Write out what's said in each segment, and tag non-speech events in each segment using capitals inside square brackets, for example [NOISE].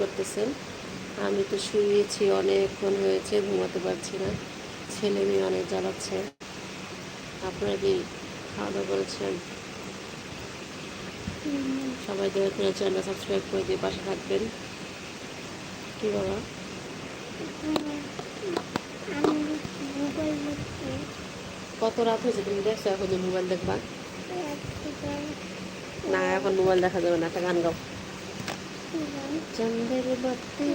করতেছেন। আমি তো শুয়েছি অনেকক্ষণ হয়েছে ঘুমাতে পারছি না। ছেলে মেয়ে অনেক জ্বালাচ্ছে। আপনারা কি খাওয়া দাওয়া করেছেন? সবাই দয়া করে চ্যানেল সাবস্ক্রাইব করে দিয়ে পাশে থাকবেন। কি বাবা? কত রাত হয়েছে তুমি দেখছ? এখন যে মোবাইল দেখবা? না এখন মোবাইল দেখা যাবে না একটা গান গাও। ചന്ദ്ര ഭക്തി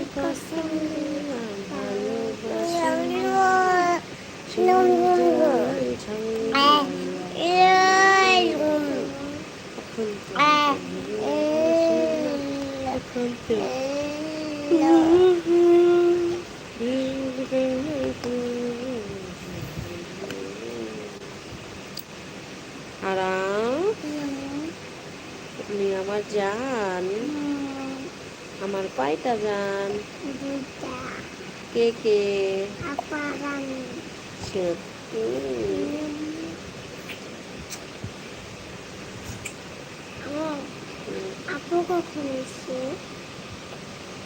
Thank you. আমার পাইটা জান কে কে সত্যি আপু কখন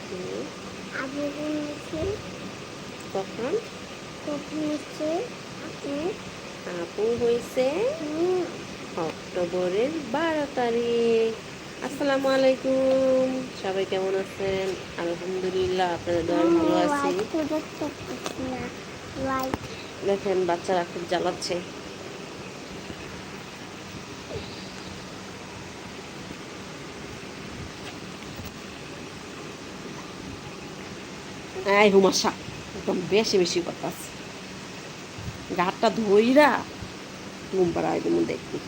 হুম, আপু কখন এসছে কখন কখন এসছে আপু আপু হয়েছে অক্টোবরের বারো তারিখ আসসালামু আলাইকুম। সবাই কেমন আছেন? আলহামদুলিল্লাহ আপনাদের দয়া ভালো আছি। দেখেন বাচ্চারা খুব জ্বালাচ্ছে। এই হুমাশা একদম বেশি বেশি কথা আছে গাটটা ধইরা ঘুম পাড়ায় তুমি দেখবি।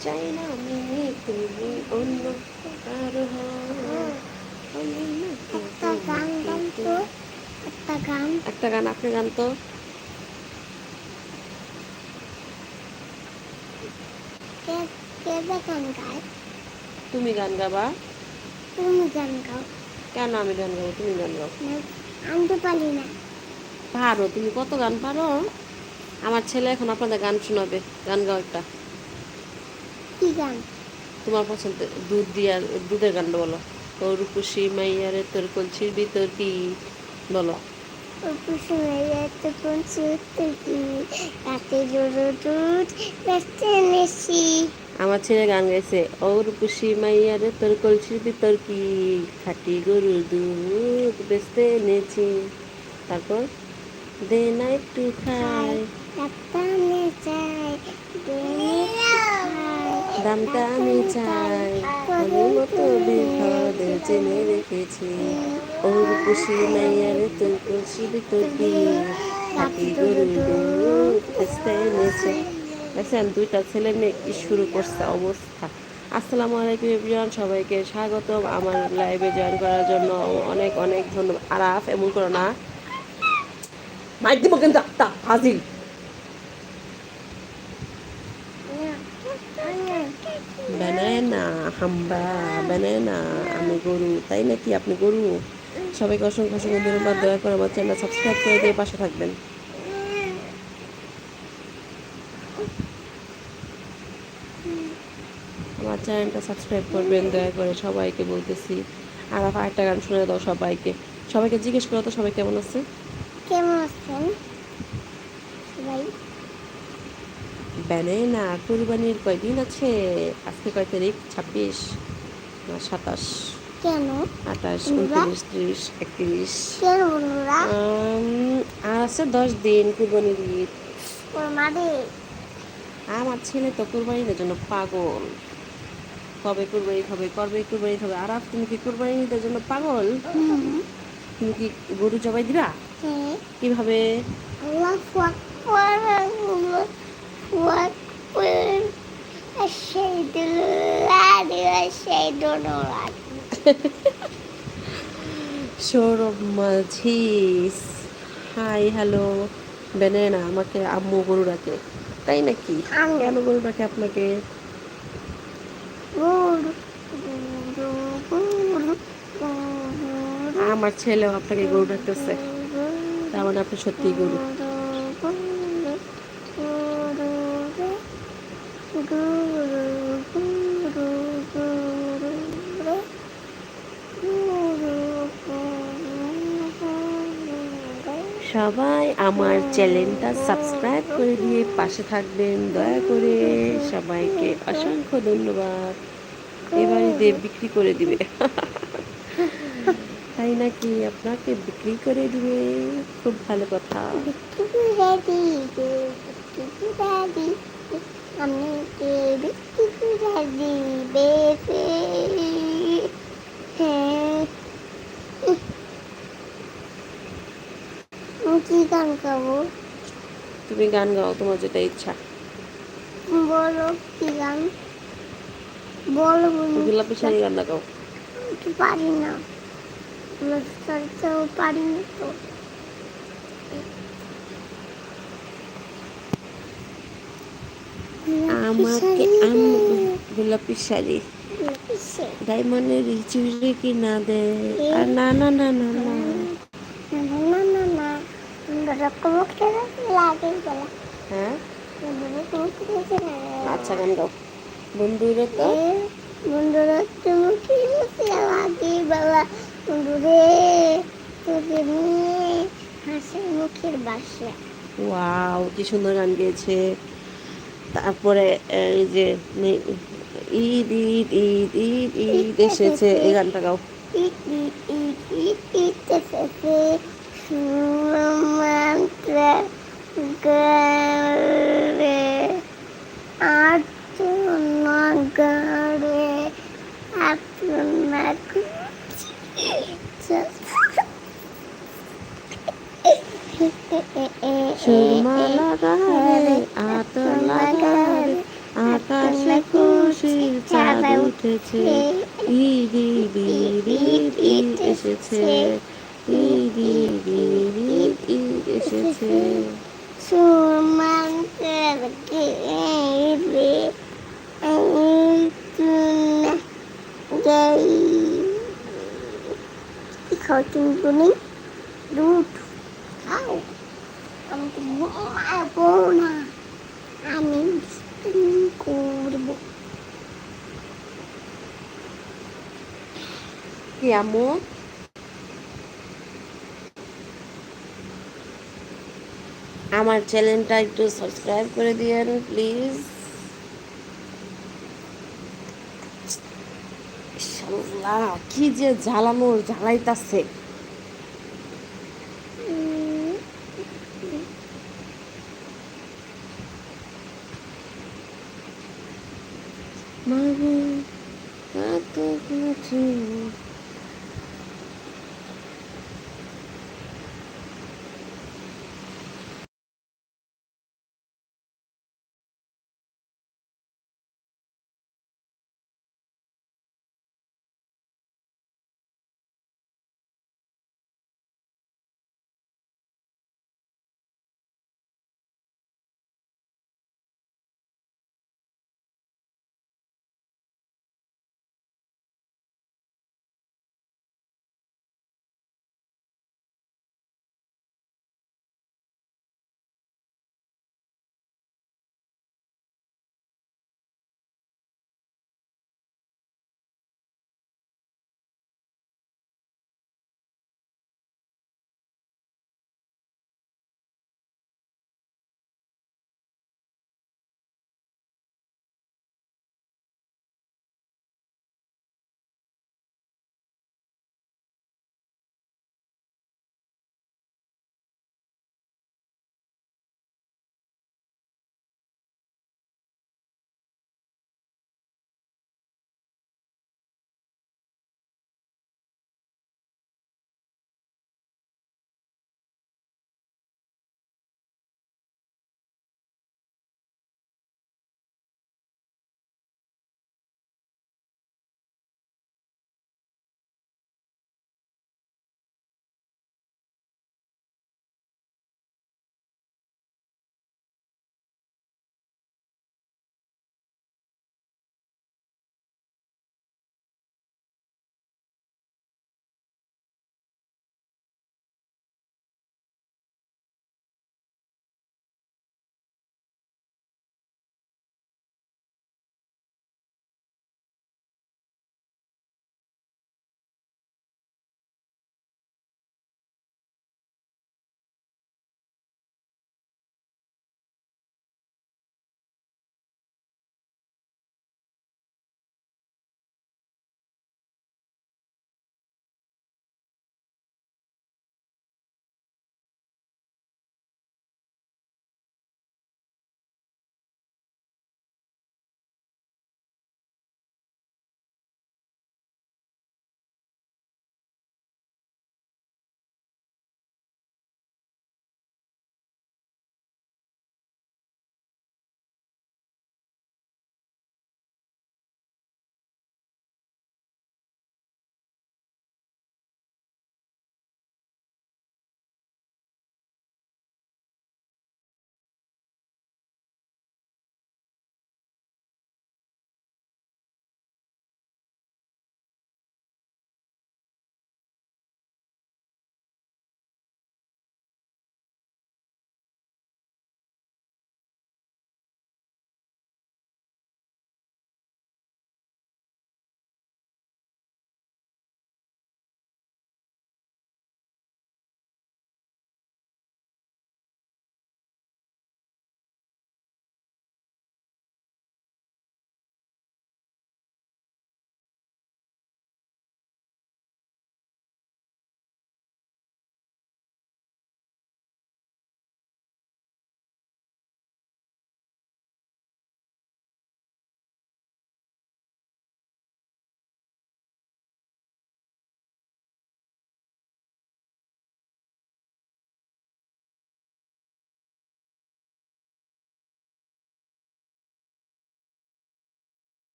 চাই না আমি তুমি অন্য না একটা গান গান তো একটা গান। একটা গান আপনি গান তো। তুমি গান গাবা? তুমি গান গাও। কেন আমি গান গাবো? তুমি গান গাও। আমি তো পারি না। পারো তুমি কত গান পারো? আমার ছেলে এখন আপনাদের গান শোনাবে গান গাও একটা কি গান? তোমার পছন্দ দুধ দিয়া দুধের গানটা বলো। তোর খুশি মাইয়ারে তোর কলছির ভিতর কি? বলো আমার ছেলে গান গাইছে ওর খুশি মাইয়ারে তোর কলছির ভিতর কি? খাটি গরুর দুধ বেচতে এনেছি তারপর দে না একটু খাই দামটা আমি চাই। আমি মতো বিপদে জেনে রেখেছি। ওর খুশি মাইয়ারে তোর কলছি ভিতর কি খাটি গরুর দুধ বেচতে এনেছে। দেখছেন দুইটা ছেলে মেয়ে কি শুরু করছে অবস্থা। আসসালামু আলাইকুম এভরিওয়ান, সবাইকে স্বাগতম। আমার লাইভে জয়েন করার জন্য অনেক অনেক ধন্যবাদ। আরাফ, এমন করো না। দিব কিন্তু হাজির ব্যানানা হাম্বা ব্যানানা আমি গরু, তাই নাকি আপনি গরু? সবাইকে অসংখ্য অসংখ্য ধন্যবাদ, দয়া করে আমার চ্যানেল সাবস্ক্রাইব করে দিয়ে পাশে থাকবেন। আমার চ্যানেলটা সাবস্ক্রাইব করবেন, দয়া করে সবাইকে বলতেছি। আর আরেকটা গান শুনে দাও সবাইকে। সবাইকে জিজ্ঞেস করো তো, সবাই কেমন আছে? কেমন আছেন সবাই ব্যানানা কুরবানির কয়দিন আছে? আজকে কয় তারিখ? ছাব্বিশ না সাতাশ? কেন? আঠাশ উনত্রিশ ত্রিশ একত্রিশ। কেন বন্ধুরা? আর আছে দশ দিন কুরবানির ঈদ। আমার ছেলে তো কুরবানিদের জন্য পাগল। কবে কুরবানি হবে কবে কুরবানি হবে? আর তুমি কি কুরবানি জন্য পাগল? তুমি কি গরু জবাই দিবা? কীভাবে? আল্লাহ আকবার আল্লাহ আকবার আশহাদু আশহাদু সৌরভ মাঝিস। Hi hello. বেনেনা আমাকে আম্মু গরু ডাকে। তাই নাকি। কেন গরু ডাকে আপনাকে? আমার ছেলেও আপনাকে গরু ডাকতেছে। তার মানে আপনি সত্যিই গুরু গুরু গুরু গুরু রে গুরু গুরু রে সবাই আমার চ্যানেলটা সাবস্ক্রাইব করে দিয়ে পাশে থাকবেন। দয়া করে সবাইকে অসংখ্য ধন্যবাদ। এবারে দেব বিক্রি করে দিবে। [LAUGHS] তাই নাকি আপনাকে বিক্রি করে দিবে? খুব ভালো কথা। বিক্রি বিক্রি করে দিবে কে হ্যাঁ। কি গান গাবো? তুমি গান গাও তোমার যেটা ইচ্ছা। বলো কি গান? বলো গোলাপি শাড়ি গান গাও। পারি না। লস্করটাও পারি না তো। আমাকে গোলাপি শাড়ি। ডায়মন্ডের চুড়ি কি না দে? না না না না না। বন্ধুরা কি তোদের মুখের বাসা। সুন্দর গান গিয়েছে। তারপরে এই যে ঈদ ঈদ ঈদ ঈদ ঈদ এসেছে এই গানটা গাও। ইট লাগান আকাশে খুশির চাঁদ উঠেছে। ইদি বিদি ঈদ এসেছে। ইদি বিদি ঈদ এসেছে। সুমান cartoon running. Dude, how? I'm going to আমি করব। কি আমার চ্যানেলটা একটু সাবস্ক্রাইব করে দিয়েন প্লিজ কি যে জ্বালানোর জ্বালাইতাছে।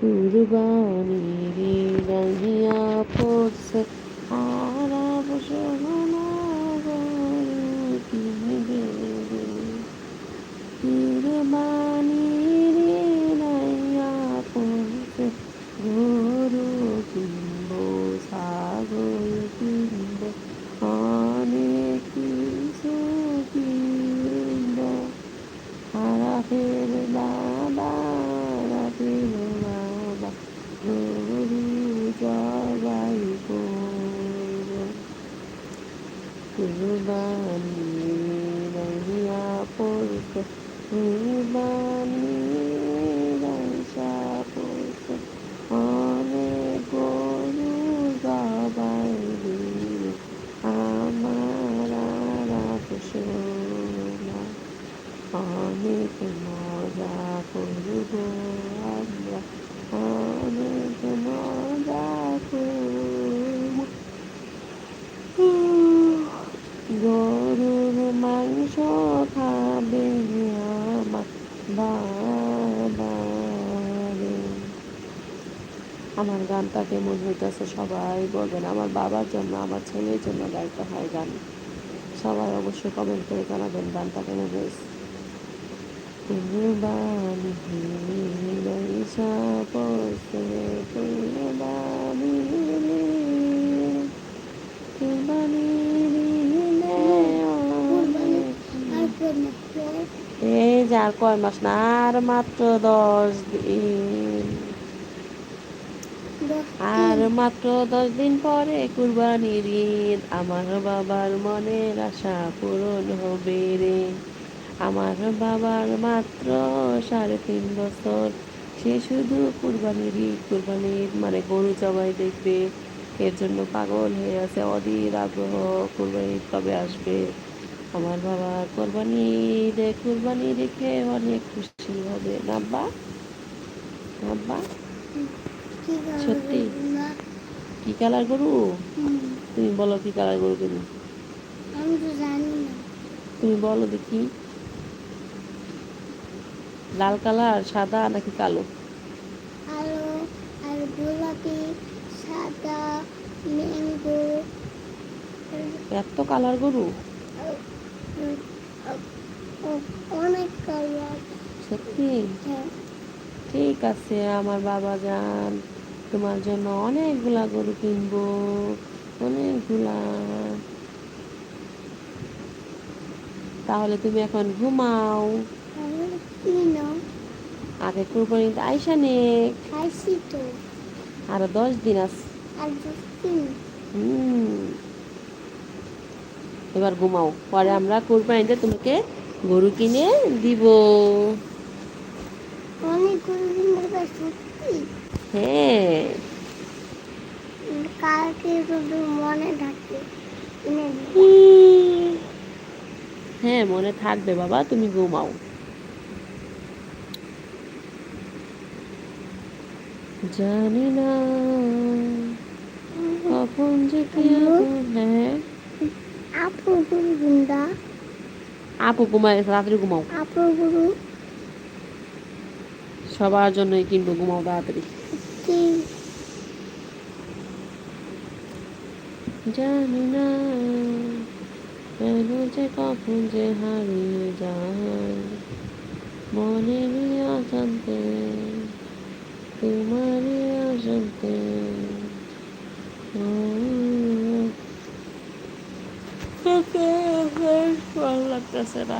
কুরবানি রাহিয়া পড়ছে আর সোনা গরু কিনবে রে কুরবানি রাহিয়া পড়ছে গরু কিনবো ছাগল কিনবো অনেক কিছু আরাফের বাবা অনেক মজা করব আমরা অনেক মজা করব গরুর মাংস খাবে আমার বাবা। আমার গানটা কেমন হইতেছে সবাই বলবেন, আমার বাবার জন্য, আমার ছেলের জন্য গাইতে হয় গান সবাই অবশ্যই কমেন্ট করে জানাবেন গানটা কেমন হয়েছে কুরবানি দিলে অনেক আর কোন এই যে আর কয় মাস না, আর মাত্র দশ দিন। আর মাত্র দশ দিন পরে কুরবানির ঈদ। আমার বাবার মনের আশা পূরণ হবে রে। আমার বাবার মাত্র সাড়ে তিন বছর। সে শুধু কুরবানির ঈদ, কুরবানির মানে গরু জবাই দেখবে। এর জন্য পাগল হয়ে আছে অধীর আগ্রহ কুরবানি কবে আসবে? আমার বাবা কোরবানি ঈদে কুরবানি দেখে অনেক খুশি হবে। নাব্বা নাব্বা সত্যি? কি কালার গরু? তুমি বলো কি কালার গরু কিনি? আমি তো জানি না। তুমি বলো দেখি। লাল কালার সাদা নাকি কালো? আলো আর গোলাপি। সাদা ম্যাঙ্গো এত কালার গরু। অনেক কালার সত্যি? হ্যাঁ। ঠিক আছে আমার বাবা যান। তোমার জন্য অনেকগুলা গরু কিনবো। অনেকগুলা। তাহলে তুমি এখন ঘুমাও। আগে কোরবানিতে আইসা নে তো। আরও দশ দিন আছে। এবার ঘুমাও। পরে আমরা কোরবানিতে তোমাকে গরু কিনে দিব। হ্যাঁ। কালকে শুধু মনে থাকে। হুম, মনে থাকবে বাবা তুমি ঘুমাও। জানি না। কখন যে কি। হ্যাঁ। আপু গুরু গুন্ডা আপু ঘুমায় তাড়াতাড়ি ঘুমাও। আপু গুরু। সবার জন্যই কিনবো ঘুমাও তাড়াতাড়ি। জানি না কেন যে কখন যে হারিয়ে যায়। মনের অজান্তে তোমারই ওকে, [LAUGHS] [LAUGHS] ভালো লাগতেছে না।